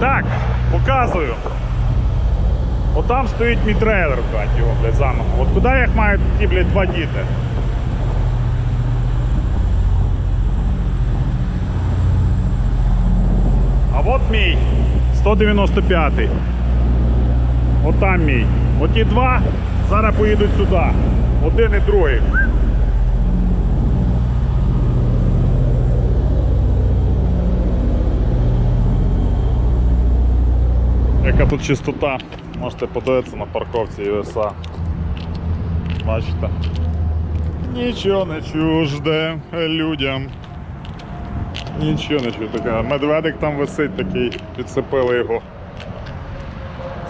Так, показую. От там стоїть мій трейлер, блядь, його, блядь, заново. От куди їх мають ті, блядь, два діти? А от мій 195-й. От там мій. Оті два зараз поїдуть сюди. Один і другий. Яка тут чистота, можете подивитися на парковці USA. Бачите? Нічого не чужде людям. Нічого не чужде. Медведик там висить такий, підсипили його.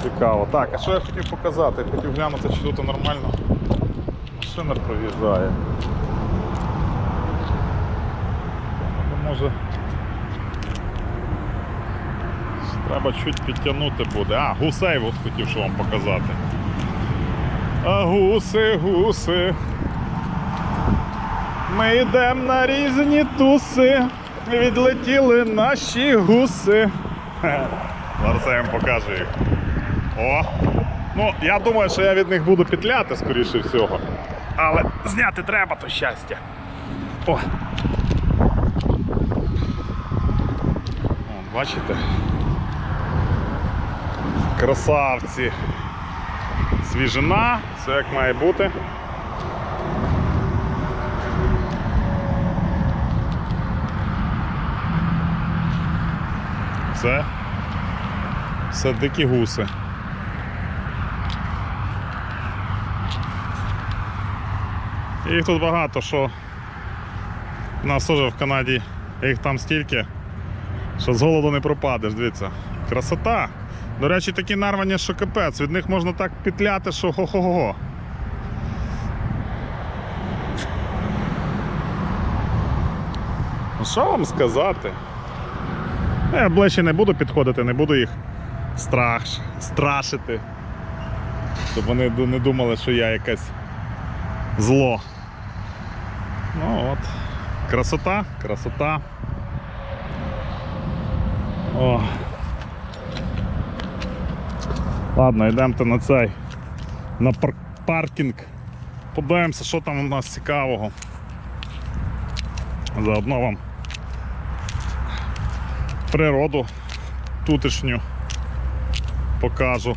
Цікаво. Так, а що я хотів показати? Я хотів глянути, чи тут нормально машина проїжджає. Може. Треба чуть підтягнути буде. А, гусей от хотів що вам показати. А гуси, гуси. Ми йдемо на різні туси. Відлетіли наші гуси. Зараз я вам покажу їх. О! Ну, я думаю, що я від них буду петляти, скоріше всього. Але зняти треба то щастя. О бачите? Красавці. Свіжина, все як має бути. Це все дикі гуси. Їх тут багато, що у нас теж в Канаді їх там стільки, що з голоду не пропадеш, дивіться. Красота! До речі, такі нарвані, що капець, від них можна так петляти, що хо-хо-го. Ну що вам сказати? Я ближче не буду підходити, не буду їх страх, страшити. Щоб вони не думали, що я якесь зло. Ну от. Красота, красота. О. Ладно, йдемте на цей. На пар- паркінг. Подивимося, що там у нас цікавого. Заодно вам природу тутешню покажу.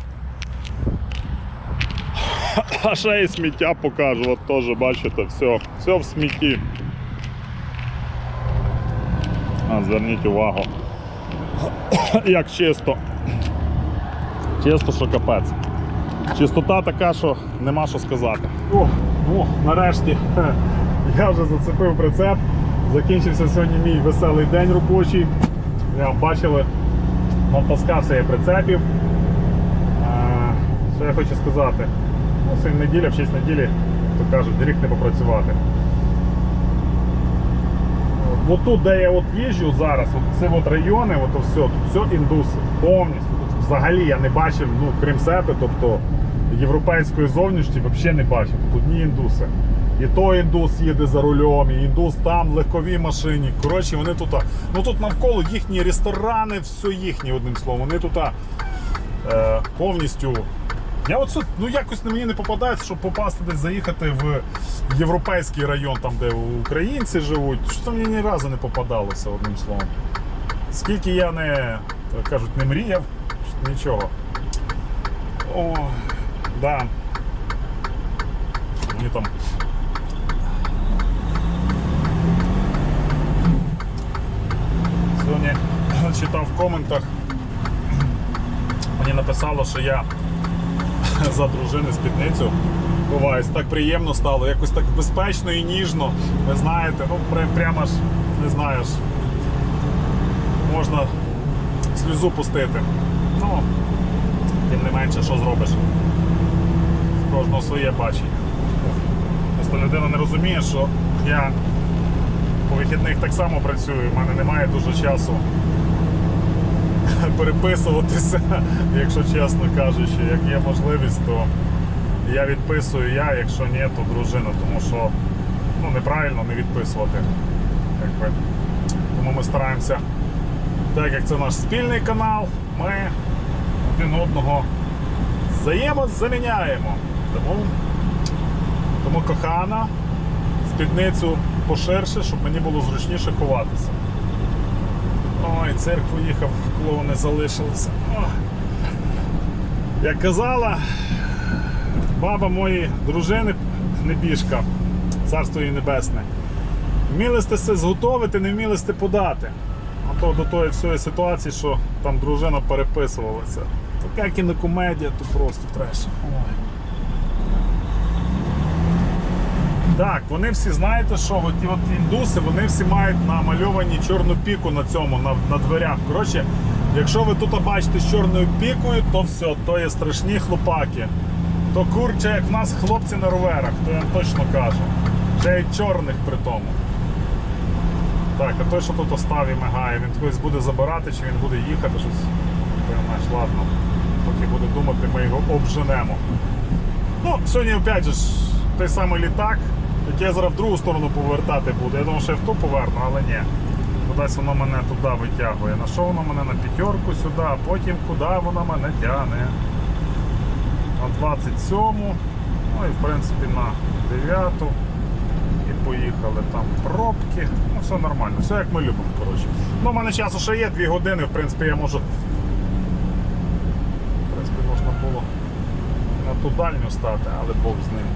А ще і сміття покажу, от теж бачите, все, все в смітті. А, зверніть увагу. Як чисто. Чисто, що капець. Чистота така, що нема що сказати. О, о, нарешті я вже зацепив прицеп. Закінчився сьогодні мій веселий день робочий. Я бачили, натаскався я прицепів. Що я хочу сказати? Ну, сьогодні неділя, в 6 неділі, то кажуть, гріх не попрацювати. От тут, де я от їжджу зараз, от ці от райони, от все, тут все індуси, повністю. Взагалі я не бачив, ну, крім себе, тобто європейської зовнішності взагалі не бачив. Тут ні індуси. І то індус їде за рулем, і індус там легковій машині. Коротше, вони тут. Ну тут навколо їхні ресторани, все їхнє, одним словом. Вони тут е, повністю. Я оце, ну якось на мені не попадається, щоб попасти десь заїхати в європейський район, там де українці живуть. Що то мені ні разу не попадалося, одним словом. Скільки я не, кажуть, не мріяв, нічого. О, да. Мені там. Сьогодні читав в коментах. Мені написало, що я за дружини спідницю ховаюсь. Так приємно стало, якось так безпечно і ніжно. Ви знаєте, ну прямо ж не знаєш. Можна сльозу пустити. Ну, тим не менше, що зробиш. В кожного своє бачення. Просто людина не розуміє, що я по вихідних так само працюю, в мене немає дуже часу переписуватися, якщо чесно кажучи, як є можливість, то я відписую я, якщо ні, то дружина, тому що ну, неправильно не відписувати. Якби. Тому ми стараємося Так як це наш спільний канал, ми один одного взаємозаміняємо. Тому, тому кохана, спідницю поширше, щоб мені було зручніше ховатися. Ой, цирк поїхав, клоуни залишилися. Ой. Як казала баба моєї дружини, небіжка, царство їй небесне. Вміли сте все зготовити, не вміли сте подати. А то до тої всієї ситуації, що там дружина переписувалася. Така кінокомедія, то просто треш. Так, вони всі знаєте, що от от індуси, вони всі мають намальовані чорну піку на цьому, на, на дверях. Коротше, якщо ви тут бачите з чорною пікою, то все, то є страшні хлопаки. То курче, як в нас хлопці на роверах, то я точно кажу. Ще й чорних при тому. Так, а той, що тут остав і мигає, він хтось буде забирати, чи він буде їхати, щось. Понимаєш, ладно. Буде думати, ми його обженемо. Ну, сьогодні опять же той самий літак, який я зараз в другу сторону повертати буду. Я думав, що я в ту поверну, але ні. Кудись воно мене туди витягує. На що воно мене на п'ятерку сюди, а потім куди воно мене тягне. На 27-му, ну і в принципі на 9-ту. І поїхали там пробки. Ну, все нормально, все як ми любимо, коротше. Ну, у мене часу ще є 2 години, в принципі, я можу. В принципі, можна було на ту дальню стати, але Бог з ним.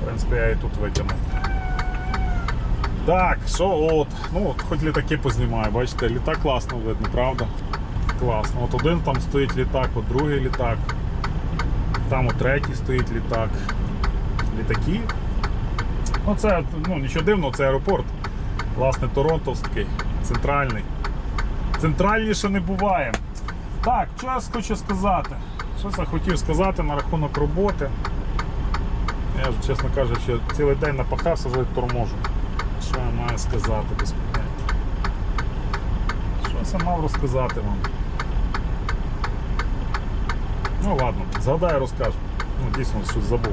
В принципі, я і тут витягнув. Так, що от, ну хоч літаки познімаю, бачите, літак класно видно, правда? Класно. От один там стоїть літак, от другий літак. Там от третій стоїть літак. Літаки. Ну це ну, нічого дивного, це аеропорт. Власне, Торонтовський, центральний. Центральніше не буває. Так, що я хочу сказати? Що я хотів сказати на рахунок роботи. Я ж, чесно кажучи, цілий день напахався, вже торможу. Що я маю сказати без поняття? Що я мав розказати вам? Ну ладно, згадаю, розкажу. Ну, дійсно, щось забув.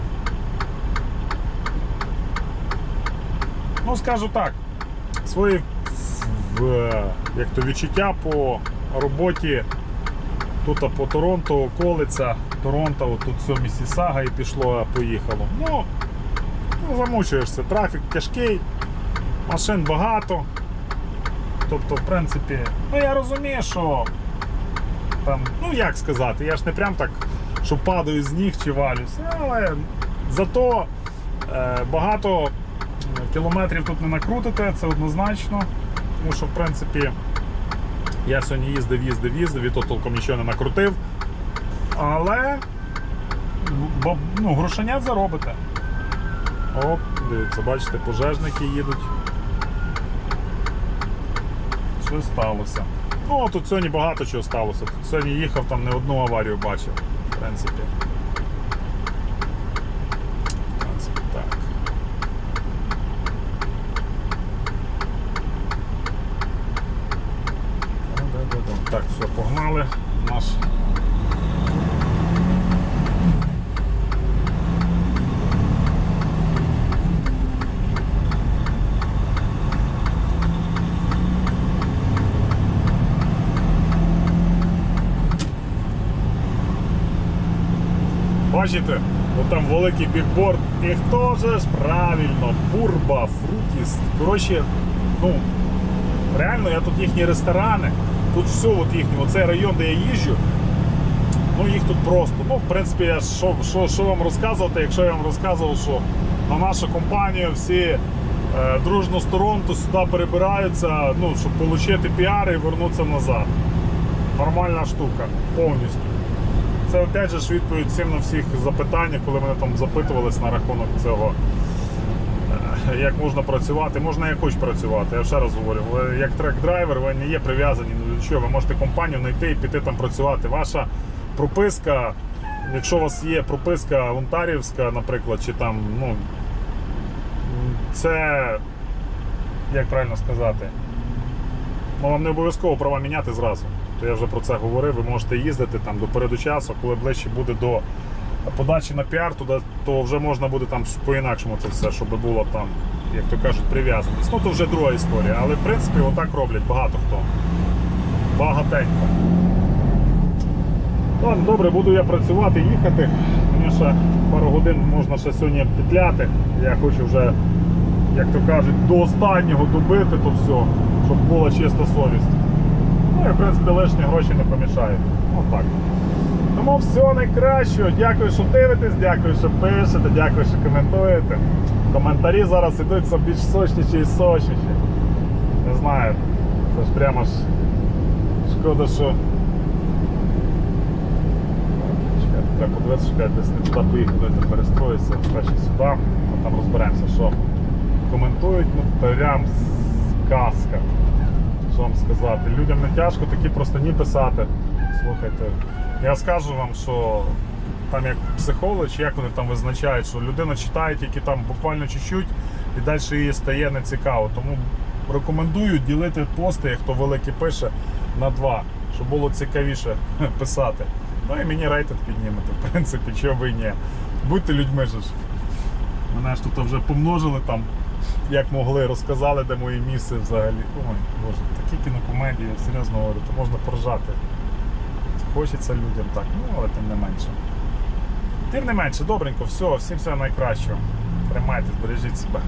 Ну, скажу так, свої в, як то відчуття по роботі тут по Торонто, околиця, Торонто, тут все Місісага і пішло, поїхало. Ну, ну, замучуєшся, трафік тяжкий, машин багато. Тобто, в принципі, ну я розумію, що там, ну як сказати, я ж не прям так, що падаю з ніг чи валюсь, але зато е, багато кілометрів тут не накрутите, це однозначно. Тому що, в принципі, я сьогодні їздив, їздив, їздив, і то толком нічого не накрутив. Але бо, ну, грошенят заробите. Оп, дивіться, бачите, пожежники їдуть. Що сталося? Ну, тут сьогодні багато чого сталося. Тут сьогодні їхав, там не одну аварію бачив, в принципі. В принципі, так. Да-да-да. Так, все, погнали. Наш. Бачите, от там великий бікборд. І хто ж правильно, бурба, фрутіс. Коротше, ну, реально, я тут їхні ресторани, тут все от їхнє, оцей район, де я їжджу, ну їх тут просто. Ну, в принципі, я що, що, що вам розказувати, якщо я вам розказував, що на нашу компанію всі е, дружно з Торонто сюди перебираються, ну, щоб отримати піар і вернутися назад. Нормальна штука, повністю. Це опять же ж відповідь всім на всіх запитання, коли мене там запитувались на рахунок цього, е, як можна працювати. Можна як хоч працювати. Я ще раз говорю, ви як трек-драйвер, ви не є прив'язані до чого. Ви можете компанію знайти і піти там працювати. Ваша прописка, якщо у вас є прописка Онтарівська, наприклад, чи там, ну це як правильно сказати, ну вам не обов'язково права міняти зразу. То я вже про це говорив. Ви можете їздити там до переду часу, коли ближче буде до подачі на піар, туди, то вже можна буде там по-інакшому це все, щоб було там як то кажуть, прив'язаність. Ну то вже друга історія. Але в принципі отак роблять багато хто. Багатенько. Ладно, добре, буду я працювати, їхати. Мені ще пару годин можна ще сьогодні петляти. Я хочу вже, як то кажуть, до останнього добити то все, щоб була чиста совість. Ну і в принципі лишні гроші не помішають. Отак. Тому все найкраще. Дякую, що дивитесь, дякую, що пишете, дякую, що коментуєте. Коментарі зараз ідуть все більш сочніші і сочніші. Не знаю. Це ж прямо ж шкода, що. Треба подивитися, щоб я десь не туди поїхав, дайте перестроїтися, краще сюди, а там розберемося, що коментують, ну прям казка. Що вам сказати? Людям не тяжко такі просто ні писати. Слухайте, я скажу вам, що там як психолог, як вони там визначають, що людина читає тільки там буквально чуть-чуть і далі їй стає нецікаво. Тому рекомендую ділити пости, хто великий пише, на два, щоб було цікавіше писати. Ну і мені рейтинг піднімете, в принципі, чого ви ні. Будьте людьми ж. Мене ж тут вже помножили там, як могли, розказали, де моє місце взагалі. Ой, боже, такі кінокомедії, серйозно говорю, то можна поржати. Хочеться людям так, ну але тим не менше. Тим не менше, добренько, все, всім всього найкращого. Тримайтесь, бережіть себе.